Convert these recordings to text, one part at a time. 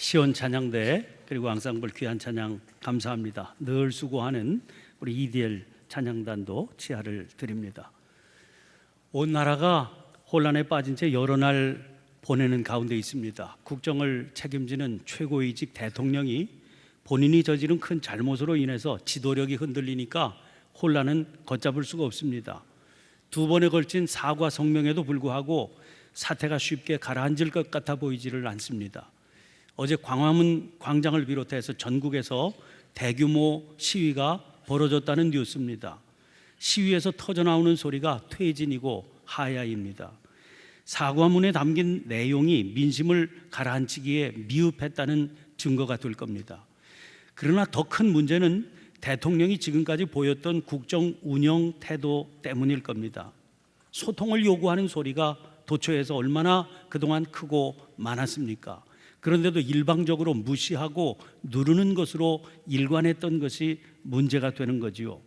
시온 찬양대 그리고 앙상블 귀한 찬양 감사합니다. 늘 수고하는 우리 EDL 찬양단도 치하를 드립니다. 온 나라가 혼란에 빠진 채 여러 날 보내는 가운데 있습니다. 국정을 책임지는 최고위직 대통령이 본인이 저지른 큰 잘못으로 인해서 지도력이 흔들리니까 혼란은 걷잡을 수가 없습니다. 두 번에 걸친 사과 성명에도 불구하고 사태가 쉽게 가라앉을 것 같아 보이지를 않습니다. 어제 광화문 광장을 비롯해서 전국에서 대규모 시위가 벌어졌다는 뉴스입니다. 시위에서 터져 나오는 소리가 퇴진이고 하야입니다. 사과문에 담긴 내용이 민심을 가라앉히기에 미흡했다는 증거가 될 겁니다. 그러나 더 큰 문제는 대통령이 지금까지 보였던 국정 운영 태도 때문일 겁니다. 소통을 요구하는 소리가 도처에서 얼마나 그동안 크고 많았습니까? 그런데도 일방적으로 무시하고 누르는 것으로 일관했던 것이 문제가 되는 거지요.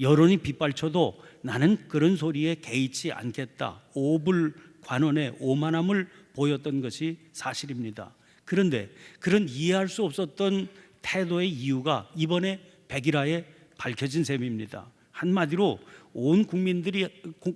여론이 빗발쳐도 나는 그런 소리에 개의치 않겠다. 오불 관원의 오만함을 보였던 것이 사실입니다. 그런데 그런 이해할 수 없었던 태도의 이유가 이번에 백일화에 밝혀진 셈입니다. 한마디로 온 국민들이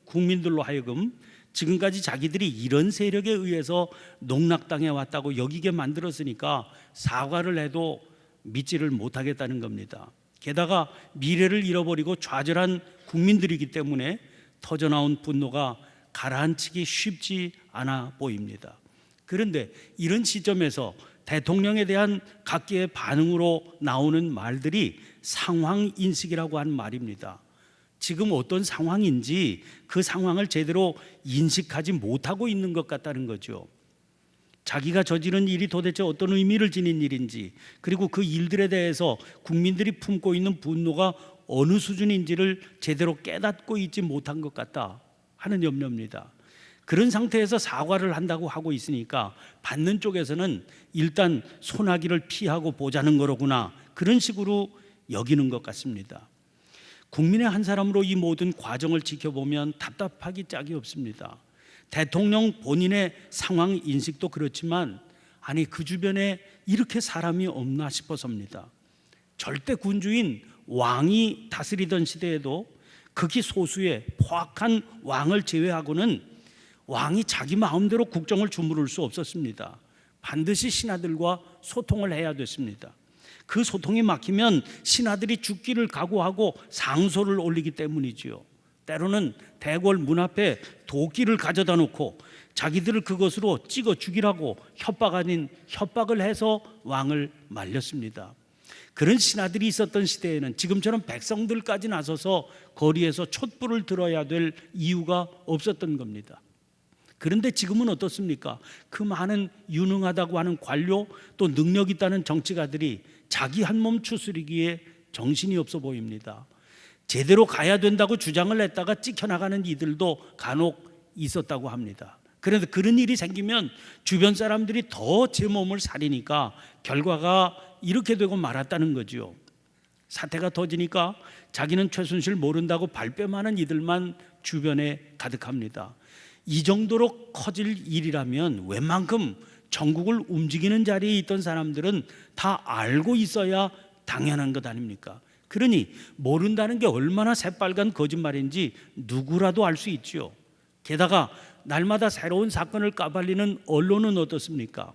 국민들로 하여금 지금까지 자기들이 이런 세력에 의해서 농락당해 왔다고 여기게 만들었으니까 사과를 해도 믿지를 못하겠다는 겁니다. 게다가 미래를 잃어버리고 좌절한 국민들이기 때문에 터져나온 분노가 가라앉히기 쉽지 않아 보입니다. 그런데 이런 시점에서 대통령에 대한 각계의 반응으로 나오는 말들이 상황 인식이라고 하는 말입니다. 지금 어떤 상황인지 그 상황을 제대로 인식하지 못하고 있는 것 같다는 거죠. 자기가 저지른 일이 도대체 어떤 의미를 지닌 일인지 그리고 그 일들에 대해서 국민들이 품고 있는 분노가 어느 수준인지를 제대로 깨닫고 있지 못한 것 같다 하는 염려입니다. 그런 상태에서 사과를 한다고 하고 있으니까 받는 쪽에서는 일단 소나기를 피하고 보자는 거로구나 그런 식으로 여기는 것 같습니다. 국민의 한 사람으로 이 모든 과정을 지켜보면 답답하기 짝이 없습니다. 대통령 본인의 상황 인식도 그렇지만 아니 그 주변에 이렇게 사람이 없나 싶어서입니다. 절대 군주인 왕이 다스리던 시대에도 극히 소수의 포악한 왕을 제외하고는 왕이 자기 마음대로 국정을 주무를 수 없었습니다. 반드시 신하들과 소통을 해야 됐습니다. 그 소통이 막히면 신하들이 죽기를 각오하고 상소를 올리기 때문이지요. 때로는 대궐 문 앞에 도끼를 가져다 놓고 자기들을 그것으로 찍어 죽이라고 협박 아닌 협박을 해서 왕을 말렸습니다. 그런 신하들이 있었던 시대에는 지금처럼 백성들까지 나서서 거리에서 촛불을 들어야 될 이유가 없었던 겁니다. 그런데 지금은 어떻습니까? 그 많은 유능하다고 하는 관료 또 능력 있다는 정치가들이 자기 한 몸 추스리기에 정신이 없어 보입니다. 제대로 가야 된다고 주장을 했다가 찍혀나가는 이들도 간혹 있었다고 합니다. 그런데 그런 일이 생기면 주변 사람들이 더 제 몸을 사리니까 결과가 이렇게 되고 말았다는 거지요. 사태가 터지니까 자기는 최순실 모른다고 발뺌하는 이들만 주변에 가득합니다. 이 정도로 커질 일이라면 웬만큼 전국을 움직이는 자리에 있던 사람들은 다 알고 있어야 당연한 것 아닙니까? 그러니 모른다는 게 얼마나 새빨간 거짓말인지 누구라도 알 수 있지요. 게다가 날마다 새로운 사건을 까발리는 언론은 어떻습니까?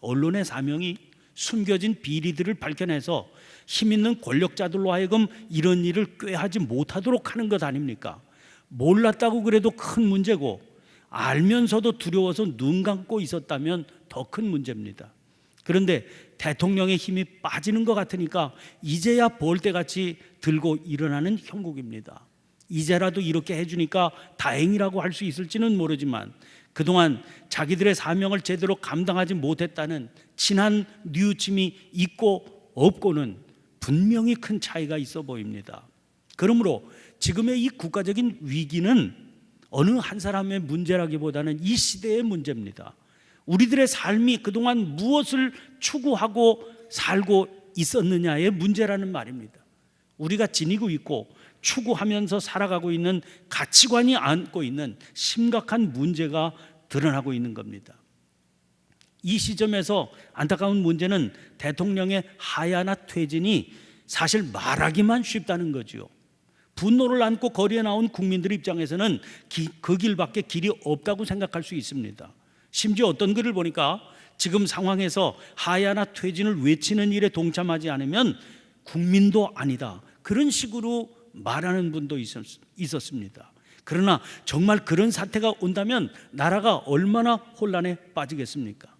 언론의 사명이 숨겨진 비리들을 밝혀내서 힘 있는 권력자들로 하여금 이런 일을 꾀하지 못하도록 하는 것 아닙니까? 몰랐다고 그래도 큰 문제고 알면서도 두려워서 눈 감고 있었다면 더 큰 문제입니다. 그런데 대통령의 힘이 빠지는 것 같으니까 이제야 볼 때 같이 들고 일어나는 형국입니다. 이제라도 이렇게 해주니까 다행이라고 할 수 있을지는 모르지만 그동안 자기들의 사명을 제대로 감당하지 못했다는 친한 뉘우침이 있고 없고는 분명히 큰 차이가 있어 보입니다. 그러므로 지금의 이 국가적인 위기는 어느 한 사람의 문제라기보다는 이 시대의 문제입니다. 우리들의 삶이 그동안 무엇을 추구하고 살고 있었느냐의 문제라는 말입니다. 우리가 지니고 있고 추구하면서 살아가고 있는 가치관이 안고 있는 심각한 문제가 드러나고 있는 겁니다. 이 시점에서 안타까운 문제는 대통령의 하야나 퇴진이 사실 말하기만 쉽다는 거지요. 분노를 안고 거리에 나온 국민들 입장에서는 기- 그 길밖에 길이 없다고 생각할 수 있습니다. 심지어 어떤 글을 보니까 지금 상황에서 하야나 퇴진을 외치는 일에 동참하지 않으면 국민도 아니다. 그런 식으로 말하는 분도 있었, 있었습니다. 그러나 정말 그런 사태가 온다면 나라가 얼마나 혼란에 빠지겠습니까?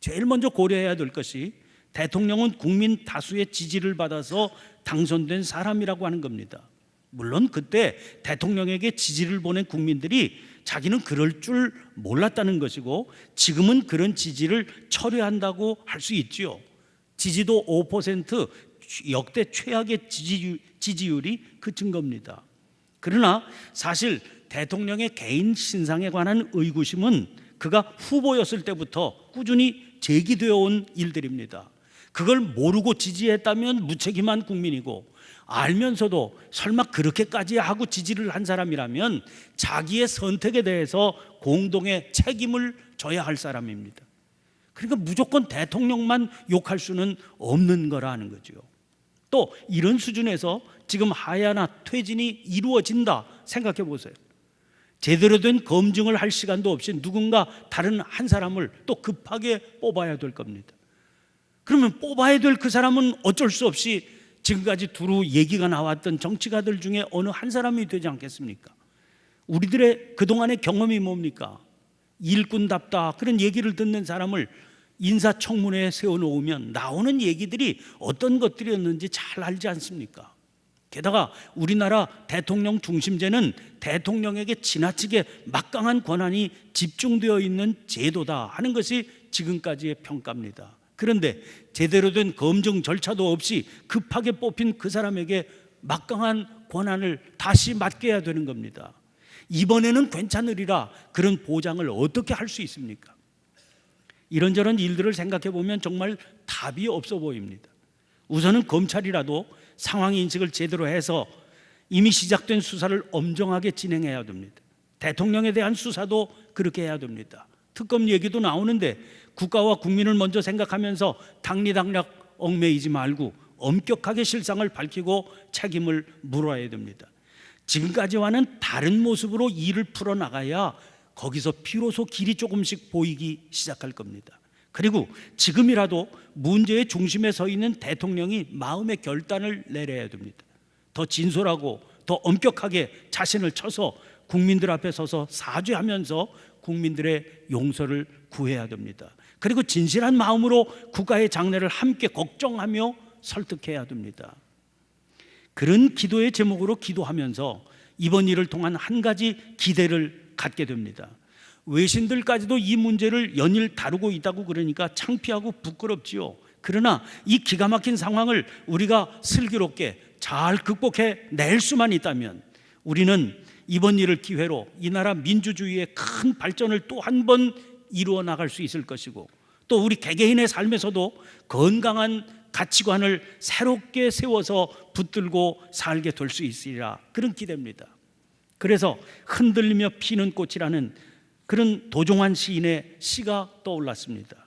제일 먼저 고려해야 될 것이 대통령은 국민 다수의 지지를 받아서 당선된 사람이라고 하는 겁니다. 물론 그때 대통령에게 지지를 보낸 국민들이 자기는 그럴 줄 몰랐다는 것이고 지금은 그런 지지를 철회한다고 할 수 있지요. 지지도 5% 역대 최악의 지지율, 지지율이 그 증거입니다. 그러나 사실 대통령의 개인 신상에 관한 의구심은 그가 후보였을 때부터 꾸준히 제기되어 온 일들입니다. 그걸 모르고 지지했다면 무책임한 국민이고 알면서도 설마 그렇게까지 하고 지지를 한 사람이라면 자기의 선택에 대해서 공동의 책임을 져야 할 사람입니다. 그러니까 무조건 대통령만 욕할 수는 없는 거라는 거죠. 또 이런 수준에서 지금 하야나 퇴진이 이루어진다 생각해 보세요. 제대로 된 검증을 할 시간도 없이 누군가 다른 한 사람을 또 급하게 뽑아야 될 겁니다. 그러면 뽑아야 될 그 사람은 어쩔 수 없이 지금까지 두루 얘기가 나왔던 정치가들 중에 어느 한 사람이 되지 않겠습니까? 우리들의 그동안의 경험이 뭡니까? 일꾼답다 그런 얘기를 듣는 사람을 인사청문회에 세워놓으면 나오는 얘기들이 어떤 것들이었는지 잘 알지 않습니까? 게다가 우리나라 대통령 중심제는 대통령에게 지나치게 막강한 권한이 집중되어 있는 제도다 하는 것이 지금까지의 평가입니다. 그런데 제대로 된 검증 절차도 없이 급하게 뽑힌 그 사람에게 막강한 권한을 다시 맡겨야 되는 겁니다. 이번에는 괜찮으리라 그런 보장을 어떻게 할 수 있습니까? 이런저런 일들을 생각해 보면 정말 답이 없어 보입니다. 우선은 검찰이라도 상황 인식을 제대로 해서 이미 시작된 수사를 엄정하게 진행해야 됩니다. 대통령에 대한 수사도 그렇게 해야 됩니다. 특검 얘기도 나오는데 국가와 국민을 먼저 생각하면서 당리당략 얽매이지 말고 엄격하게 실상을 밝히고 책임을 물어야 됩니다. 지금까지와는 다른 모습으로 일을 풀어 나가야 거기서 비로소 길이 조금씩 보이기 시작할 겁니다. 그리고 지금이라도 문제의 중심에 서 있는 대통령이 마음의 결단을 내려야 됩니다. 더 진솔하고 더 엄격하게 자신을 쳐서 국민들 앞에 서서 사죄하면서 국민들의 용서를 구해야 됩니다. 그리고 진실한 마음으로 국가의 장래를 함께 걱정하며 설득해야 됩니다. 그런 기도의 제목으로 기도하면서 이번 일을 통한 한 가지 기대를 갖게 됩니다. 외신들까지도 이 문제를 연일 다루고 있다고 그러니까 창피하고 부끄럽지요. 그러나 이 기가 막힌 상황을 우리가 슬기롭게 잘 극복해 낼 수만 있다면 우리는 이번 일을 기회로 이 나라 민주주의의 큰 발전을 또 한 번 이루어 나갈 수 있을 것이고 또 우리 개개인의 삶에서도 건강한 가치관을 새롭게 세워서 붙들고 살게 될 수 있으리라 그런 기대입니다. 그래서 흔들리며 피는 꽃이라는 그런 도종환 시인의 시가 떠올랐습니다.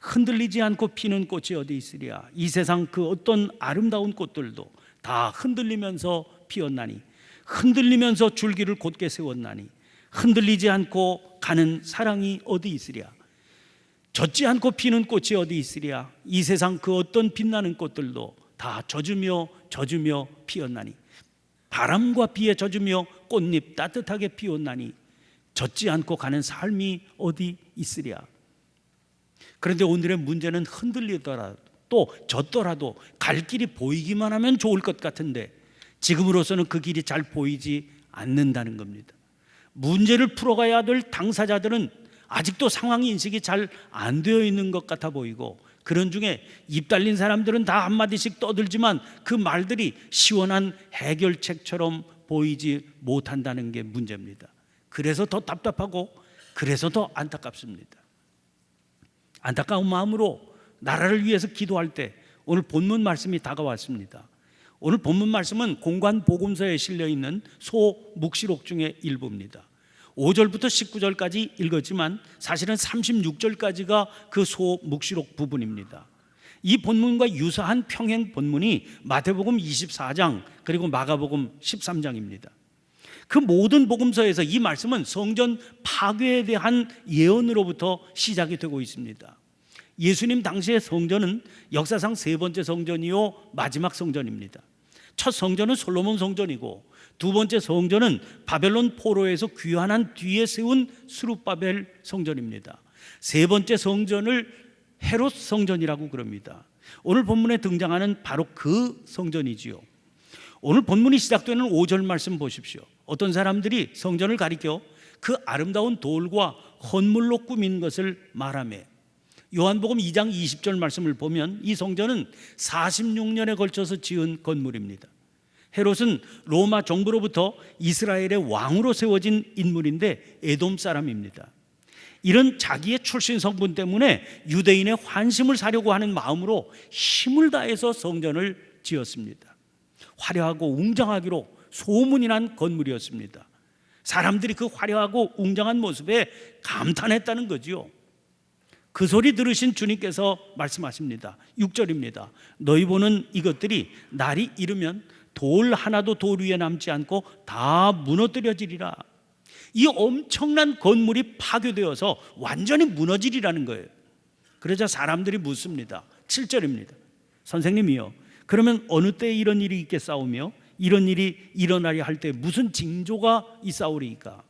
흔들리지 않고 피는 꽃이 어디 있으랴 이 세상 그 어떤 아름다운 꽃들도 다 흔들리면서 피었나니 흔들리면서 줄기를 곧게 세웠나니 흔들리지 않고 가는 사랑이 어디 있으랴? 젖지 않고 피는 꽃이 어디 있으랴? 이 세상 그 어떤 빛나는 꽃들도 다 젖으며 젖으며 피었나니? 바람과 비에 젖으며 꽃잎 따뜻하게 피웠나니? 젖지 않고 가는 삶이 어디 있으랴? 그런데 오늘의 문제는 흔들리더라도 또 젖더라도 갈 길이 보이기만 하면 좋을 것 같은데 지금으로서는 그 길이 잘 보이지 않는다는 겁니다. 문제를 풀어가야 될 당사자들은 아직도 상황 인식이 잘 안 되어 있는 것 같아 보이고 그런 중에 입 달린 사람들은 다 한마디씩 떠들지만 그 말들이 시원한 해결책처럼 보이지 못한다는 게 문제입니다. 그래서 더 답답하고 그래서 더 안타깝습니다. 안타까운 마음으로 나라를 위해서 기도할 때 오늘 본문 말씀이 다가왔습니다. 오늘 본문 말씀은 공관 복음서에 실려 있는 소 묵시록 중의 일부입니다. 5절부터 19절까지 읽었지만 사실은 36절까지가 그 소 묵시록 부분입니다. 이 본문과 유사한 평행 본문이 마태복음 24장 그리고 마가복음 13장입니다. 그 모든 복음서에서 이 말씀은 성전 파괴에 대한 예언으로부터 시작이 되고 있습니다. 예수님 당시의 성전은 역사상 세 번째 성전이요 마지막 성전입니다. 첫 성전은 솔로몬 성전이고 두 번째 성전은 바벨론 포로에서 귀환한 뒤에 세운 수룹바벨 성전입니다. 세 번째 성전을 헤롯 성전이라고 그럽니다. 오늘 본문에 등장하는 바로 그 성전이지요. 오늘 본문이 시작되는 5절 말씀 보십시오. 어떤 사람들이 성전을 가리켜 그 아름다운 돌과 헌물로 꾸민 것을 말하며 요한복음 2장 20절 말씀을 보면 이 성전은 46년에 걸쳐서 지은 건물입니다. 헤롯은 로마 정부로부터 이스라엘의 왕으로 세워진 인물인데 에돔 사람입니다. 이런 자기의 출신 성분 때문에 유대인의 환심을 사려고 하는 마음으로 힘을 다해서 성전을 지었습니다. 화려하고 웅장하기로 소문이 난 건물이었습니다. 사람들이 그 화려하고 웅장한 모습에 감탄했다는 거지요. 그 소리 들으신 주님께서 말씀하십니다. 6절입니다. 너희 보는 이것들이 날이 이르면 돌 하나도 돌 위에 남지 않고 다 무너뜨려지리라. 이 엄청난 건물이 파괴되어서 완전히 무너지리라는 거예요. 그러자 사람들이 묻습니다. 7절입니다. 선생님이요. 그러면 어느 때 이런 일이 있겠사오며 이런 일이 일어나려 할때 무슨 징조가 있사오리까?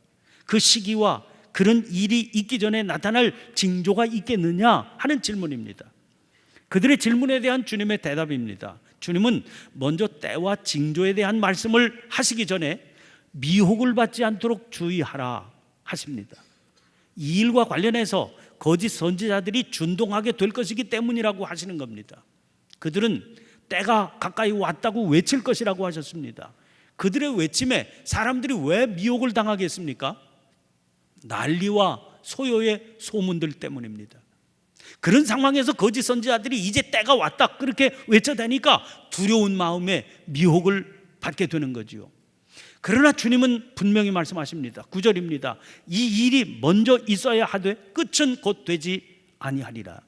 그 시기와 그런 일이 있기 전에 나타날 징조가 있겠느냐 하는 질문입니다. 그들의 질문에 대한 주님의 대답입니다. 주님은 먼저 때와 징조에 대한 말씀을 하시기 전에 미혹을 받지 않도록 주의하라 하십니다. 이 일과 관련해서 거짓 선지자들이 준동하게 될 것이기 때문이라고 하시는 겁니다. 그들은 때가 가까이 왔다고 외칠 것이라고 하셨습니다. 그들의 외침에 사람들이 왜 미혹을 당하겠습니까? 난리와 소요의 소문들 때문입니다. 그런 상황에서 거짓 선지자들이 이제 때가 왔다 그렇게 외쳐대니까 두려운 마음에 미혹을 받게 되는 거지요. 그러나 주님은 분명히 말씀하십니다. 9절입니다. 이 일이 먼저 있어야 하되 끝은 곧 되지 아니하리라.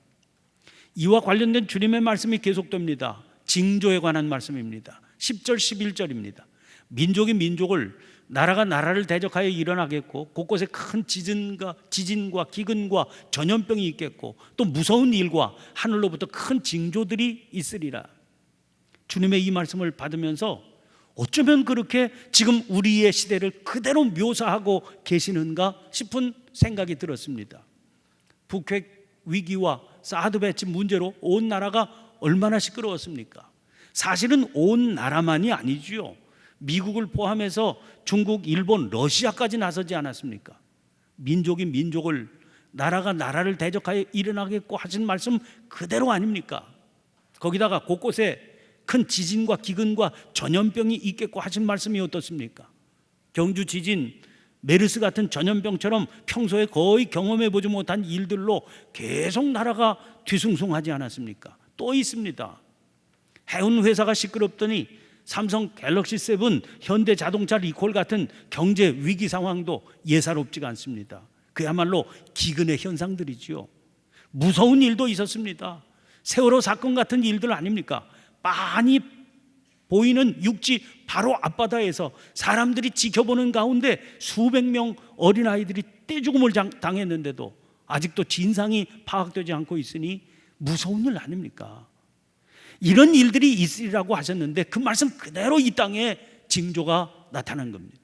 이와 관련된 주님의 말씀이 계속됩니다. 징조에 관한 말씀입니다. 10절 11절입니다. 민족이 민족을 나라가 나라를 대적하여 일어나겠고 곳곳에 큰 지진과 지진과 기근과 전염병이 있겠고 또 무서운 일과 하늘로부터 큰 징조들이 있으리라. 주님의 이 말씀을 받으면서 어쩌면 그렇게 지금 우리의 시대를 그대로 묘사하고 계시는가 싶은 생각이 들었습니다. 북핵 위기와 사드 배치 문제로 온 나라가 얼마나 시끄러웠습니까? 사실은 온 나라만이 아니지요. 미국을 포함해서 중국, 일본, 러시아까지 나서지 않았습니까? 민족이 민족을 나라가 나라를 대적하여 일어나겠고 하신 말씀 그대로 아닙니까? 거기다가 곳곳에 큰 지진과 기근과 전염병이 있겠고 하신 말씀이 어떻습니까? 경주 지진, 메르스 같은 전염병처럼 평소에 거의 경험해 보지 못한 일들로 계속 나라가 뒤숭숭하지 않았습니까? 또 있습니다. 해운 회사가 시끄럽더니 삼성 갤럭시 세븐, 현대 자동차 리콜 같은 경제 위기 상황도 예사롭지가 않습니다. 그야말로 기근의 현상들이지요. 무서운 일도 있었습니다. 세월호 사건 같은 일들 아닙니까? 많이 보이는 육지 바로 앞바다에서 사람들이 지켜보는 가운데 수백 명 어린아이들이 떼죽음을 당했는데도 아직도 진상이 파악되지 않고 있으니 무서운 일 아닙니까? 이런 일들이 있으리라고 하셨는데 그 말씀 그대로 이 땅에 징조가 나타난 겁니다.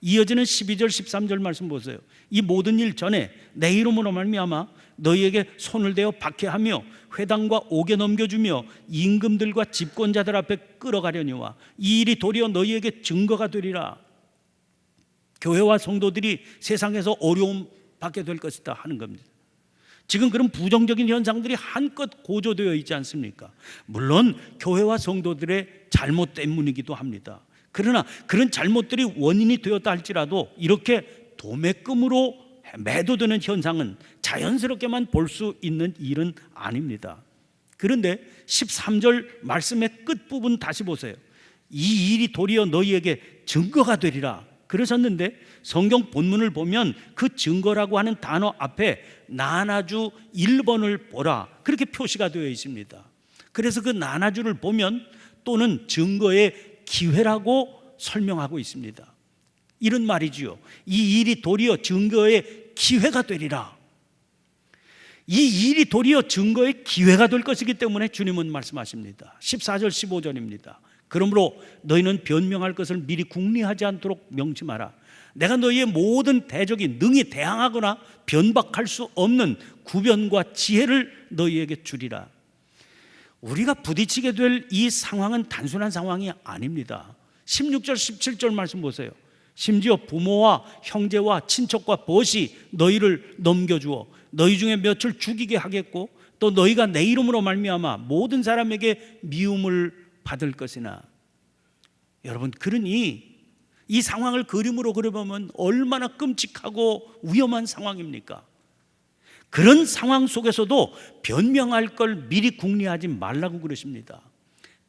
이어지는 12절 13절 말씀 보세요. 이 모든 일 전에 내 이름으로 말미암아 너희에게 손을 대어 박해하며 회당과 옥에 넘겨주며 임금들과 집권자들 앞에 끌어가려니와 이 일이 도리어 너희에게 증거가 되리라. 교회와 성도들이 세상에서 어려움 받게 될 것이다 하는 겁니다. 지금 그런 부정적인 현상들이 한껏 고조되어 있지 않습니까? 물론 교회와 성도들의 잘못 때문이기도 합니다. 그러나 그런 잘못들이 원인이 되었다 할지라도 이렇게 도매금으로 매도되는 현상은 자연스럽게만 볼 수 있는 일은 아닙니다. 그런데 13절 말씀의 끝부분 다시 보세요. 이 일이 도리어 너희에게 증거가 되리라. 그러셨는데 성경 본문을 보면 그 증거라고 하는 단어 앞에 나나주 1번을 보라 그렇게 표시가 되어 있습니다. 그래서 그 나나주를 보면 또는 증거의 기회라고 설명하고 있습니다. 이런 말이지요. 이 일이 도리어 증거의 기회가 되리라. 이 일이 도리어 증거의 기회가 될 것이기 때문에 주님은 말씀하십니다. 14절 15절입니다. 그러므로 너희는 변명할 것을 미리 궁리하지 않도록 명심하라. 내가 너희의 모든 대적이 능히 대항하거나 변박할 수 없는 구변과 지혜를 너희에게 주리라. 우리가 부딪히게 될 이 상황은 단순한 상황이 아닙니다. 16절 17절 말씀 보세요. 심지어 부모와 형제와 친척과 벗이 너희를 넘겨주어 너희 중에 몇을 죽이게 하겠고 또 너희가 내 이름으로 말미암아 모든 사람에게 미움을 받을 것이나 여러분 그러니 이 상황을 그림으로 그려보면 얼마나 끔찍하고 위험한 상황입니까? 그런 상황 속에서도 변명할 걸 미리 궁리하지 말라고 그러십니다.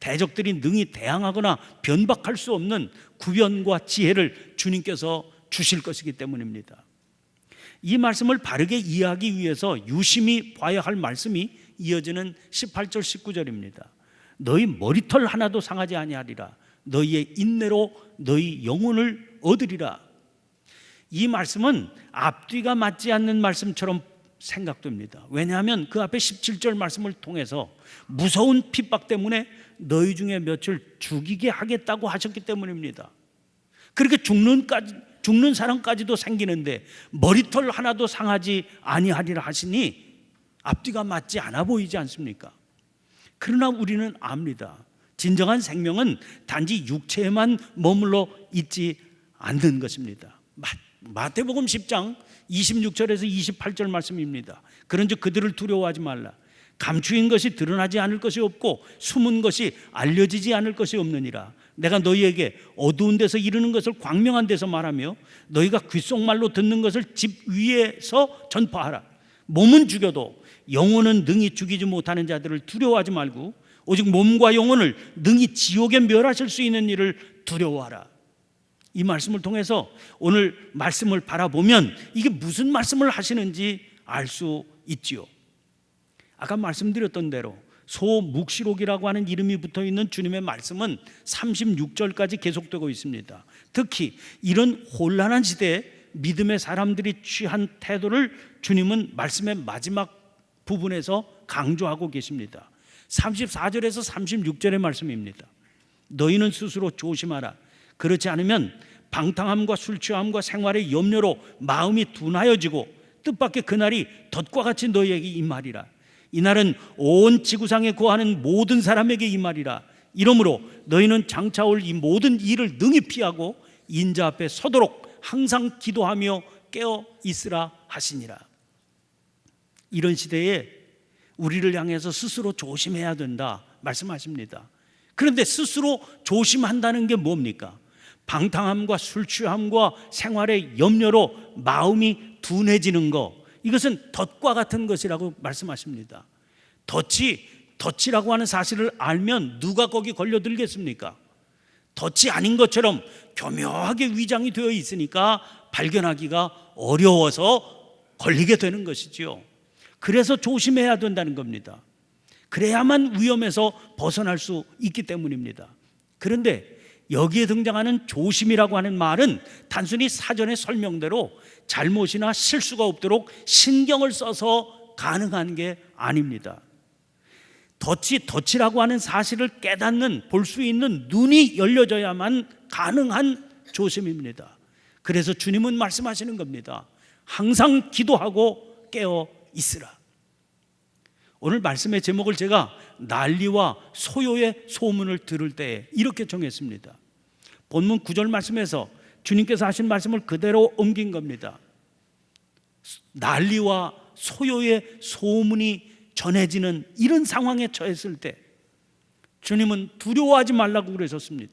대적들이 능히 대항하거나 변박할 수 없는 구변과 지혜를 주님께서 주실 것이기 때문입니다. 이 말씀을 바르게 이해하기 위해서 유심히 봐야 할 말씀이 이어지는 18절 19절입니다. 너희 머리털 하나도 상하지 아니하리라. 너희의 인내로 너희 영혼을 얻으리라. 이 말씀은 앞뒤가 맞지 않는 말씀처럼 생각됩니다. 왜냐하면 그 앞에 17절 말씀을 통해서 무서운 핍박 때문에 너희 중에 몇을 죽이게 하겠다고 하셨기 때문입니다. 그렇게 죽는까지 죽는 사람까지도 생기는데 머리털 하나도 상하지 아니하리라 하시니 앞뒤가 맞지 않아 보이지 않습니까? 그러나 우리는 압니다. 진정한 생명은 단지 육체에만 머물러 있지 않는 것입니다. 마, 마태복음 10장 26절에서 28절 말씀입니다. 그런즉 그들을 두려워하지 말라. 감추인 것이 드러나지 않을 것이 없고 숨은 것이 알려지지 않을 것이 없느니라. 내가 너희에게 어두운 데서 이르는 것을 광명한 데서 말하며 너희가 귓속말로 듣는 것을 집 위에서 전파하라. 몸은 죽여도 영혼은 능히 죽이지 못하는 자들을 두려워하지 말고 오직 몸과 영혼을 능히 지옥에 멸하실 수 있는 일을 두려워하라. 이 말씀을 통해서 오늘 말씀을 바라보면 이게 무슨 말씀을 하시는지 알 수 있지요. 아까 말씀드렸던 대로 소묵시록이라고 하는 이름이 붙어 있는 주님의 말씀은 36절까지 계속되고 있습니다. 특히 이런 혼란한 시대에 믿음의 사람들이 취한 태도를 주님은 말씀의 마지막 부분에서 강조하고 계십니다. 34절에서 36절의 말씀입니다. 너희는 스스로 조심하라. 그렇지 않으면 방탕함과 술 취함과 생활의 염려로 마음이 둔하여지고 뜻밖의 그날이 덫과 같이 너희에게 임하리라. 이날은 온 지구상에 거하는 모든 사람에게 임하리라. 이러므로 너희는 장차 올 이 모든 일을 능히 피하고 인자 앞에 서도록 항상 기도하며 깨어 있으라 하시니라. 이런 시대에 우리를 향해서 스스로 조심해야 된다 말씀하십니다. 그런데 스스로 조심한다는 게 뭡니까? 방탕함과 술 취함과 생활의 염려로 마음이 둔해지는 것 이것은 덫과 같은 것이라고 말씀하십니다. 덫이 덫이라고 하는 사실을 알면 누가 거기 걸려들겠습니까? 덫이 아닌 것처럼 교묘하게 위장이 되어 있으니까 발견하기가 어려워서 걸리게 되는 것이지요. 그래서 조심해야 된다는 겁니다. 그래야만 위험에서 벗어날 수 있기 때문입니다. 그런데 여기에 등장하는 조심이라고 하는 말은 단순히 사전의 설명대로 잘못이나 실수가 없도록 신경을 써서 가능한 게 아닙니다. 덫이 덫이라고 하는 사실을 깨닫는 볼 수 있는 눈이 열려져야만 가능한 조심입니다. 그래서 주님은 말씀하시는 겁니다. 항상 기도하고 깨어 있으라. 오늘 말씀의 제목을 제가 난리와 소요의 소문을 들을 때 이렇게 정했습니다. 본문 9절 말씀에서 주님께서 하신 말씀을 그대로 옮긴 겁니다. 난리와 소요의 소문이 전해지는 이런 상황에 처했을 때 주님은 두려워하지 말라고 그러셨습니다.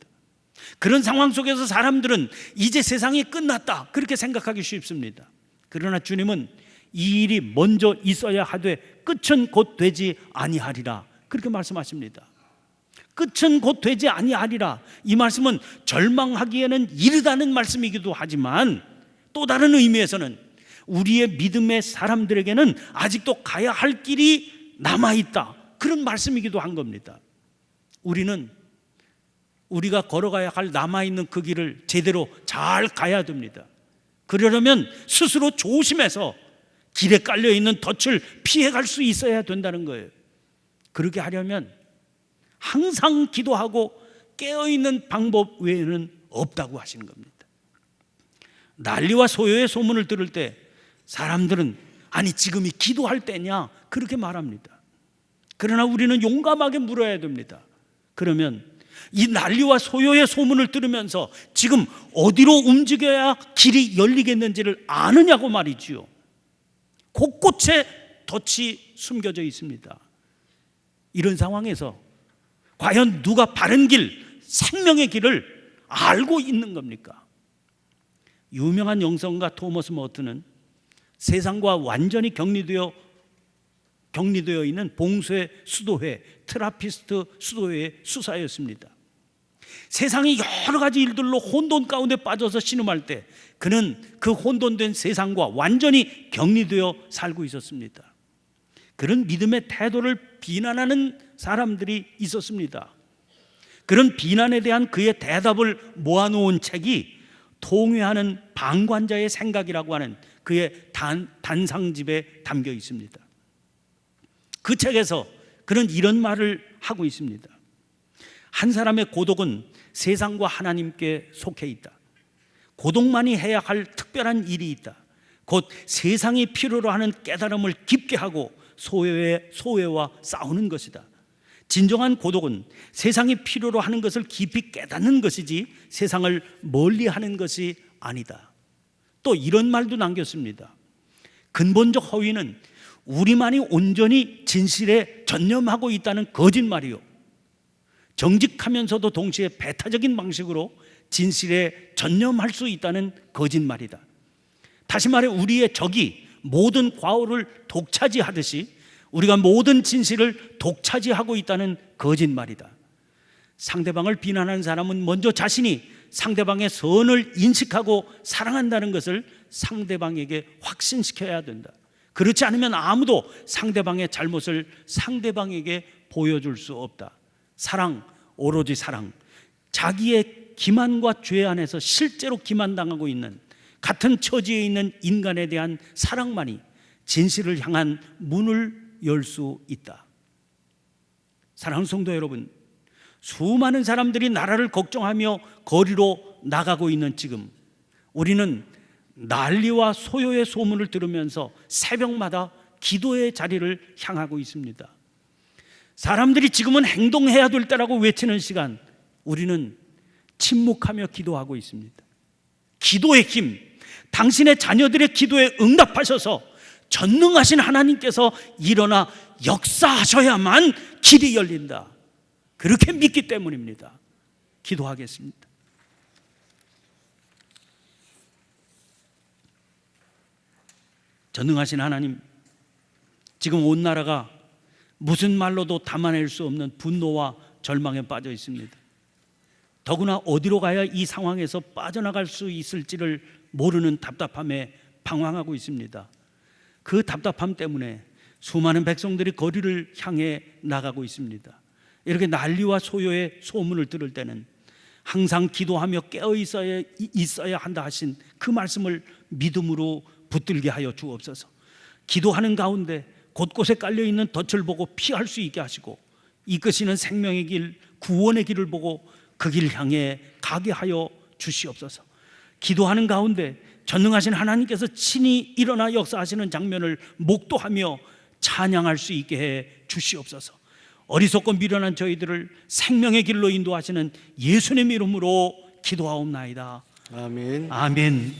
그런 상황 속에서 사람들은 이제 세상이 끝났다 그렇게 생각하기 쉽습니다. 그러나 주님은 이 일이 먼저 있어야 하되 끝은 곧 되지 아니하리라 그렇게 말씀하십니다. 끝은 곧 되지 아니하리라. 이 말씀은 절망하기에는 이르다는 말씀이기도 하지만 또 다른 의미에서는 우리의 믿음의 사람들에게는 아직도 가야 할 길이 남아 있다. 그런 말씀이기도 한 겁니다. 우리는 우리가 걸어가야 할 남아 있는 그 길을 제대로 잘 가야 됩니다. 그러려면 스스로 조심해서 길에 깔려 있는 덫을 피해 갈 수 있어야 된다는 거예요. 그렇게 하려면 항상 기도하고 깨어 있는 방법 외에는 없다고 하시는 겁니다. 난리와 소요의 소문을 들을 때 사람들은 아니 지금이 기도할 때냐 그렇게 말합니다. 그러나 우리는 용감하게 물어야 됩니다. 그러면 이 난리와 소요의 소문을 들으면서 지금 어디로 움직여야 길이 열리겠는지를 아느냐고 말이지요. 곳곳에 덫이 숨겨져 있습니다. 이런 상황에서 과연 누가 바른 길, 생명의 길을 알고 있는 겁니까? 유명한 영성가 토머스 머트는 세상과 완전히 격리되어 격리되어 있는 봉쇄 수도회 트라피스트 수도회의 수사였습니다. 세상이 여러 가지 일들로 혼돈 가운데 빠져서 신음할 때 그는 그 혼돈된 세상과 완전히 격리되어 살고 있었습니다. 그런 믿음의 태도를 비난하는 사람들이 있었습니다. 그런 비난에 대한 그의 대답을 모아놓은 책이 통회하는 방관자의 생각이라고 하는 그의 단, 단상집에 담겨 있습니다. 그 책에서 그는 이런 말을 하고 있습니다. 한 사람의 고독은 세상과 하나님께 속해 있다. 고독만이 해야 할 특별한 일이 있다. 곧 세상이 필요로 하는 깨달음을 깊게 하고 소외, 소외와 싸우는 것이다. 진정한 고독은 세상이 필요로 하는 것을 깊이 깨닫는 것이지 세상을 멀리 하는 것이 아니다. 또 이런 말도 남겼습니다. 근본적 허위는 우리만이 온전히 진실에 전념하고 있다는 거짓말이요. 정직하면서도 동시에 배타적인 방식으로 진실에 전념할 수 있다는 거짓말이다. 다시 말해 우리의 적이 모든 과오를 독차지하듯이 우리가 모든 진실을 독차지하고 있다는 거짓말이다. 상대방을 비난하는 사람은 먼저 자신이 상대방의 선을 인식하고 사랑한다는 것을 상대방에게 확신시켜야 된다. 그렇지 않으면 아무도 상대방의 잘못을 상대방에게 보여줄 수 없다. 사랑, 오로지 사랑. 자기의 기만과 죄 안에서 실제로 기만당하고 있는 같은 처지에 있는 인간에 대한 사랑만이 진실을 향한 문을 열 수 있다. 사랑하는 성도 여러분, 수많은 사람들이 나라를 걱정하며 거리로 나가고 있는 지금 우리는 난리와 소요의 소문을 들으면서 새벽마다 기도의 자리를 향하고 있습니다. 사람들이 지금은 행동해야 될 때라고 외치는 시간 우리는 침묵하며 기도하고 있습니다. 기도의 힘, 당신의 자녀들의 기도에 응답하셔서 전능하신 하나님께서 일어나 역사하셔야만 길이 열린다. 그렇게 믿기 때문입니다. 기도하겠습니다. 전능하신 하나님, 지금 온 나라가 무슨 말로도 담아낼 수 없는 분노와 절망에 빠져 있습니다. 더구나 어디로 가야 이 상황에서 빠져나갈 수 있을지를 모르는 답답함에 방황하고 있습니다. 그 답답함 때문에 수많은 백성들이 거리를 향해 나가고 있습니다. 이렇게 난리와 소요의 소문을 들을 때는 항상 기도하며 깨어 있어야, 있어야 한다 하신 그 말씀을 믿음으로 붙들게 하여 주옵소서. 기도하는 가운데 곳곳에 깔려 있는 덫을 보고 피할 수 있게 하시고 이끄시는 생명의 길, 구원의 길을 보고 그 길 향해 가게 하여 주시옵소서. 기도하는 가운데 전능하신 하나님께서 친히 일어나 역사하시는 장면을 목도하며 찬양할 수 있게 해 주시옵소서. 어리석고 미련한 저희들을 생명의 길로 인도하시는 예수님 이름으로 기도하옵나이다. 아멘. 아멘.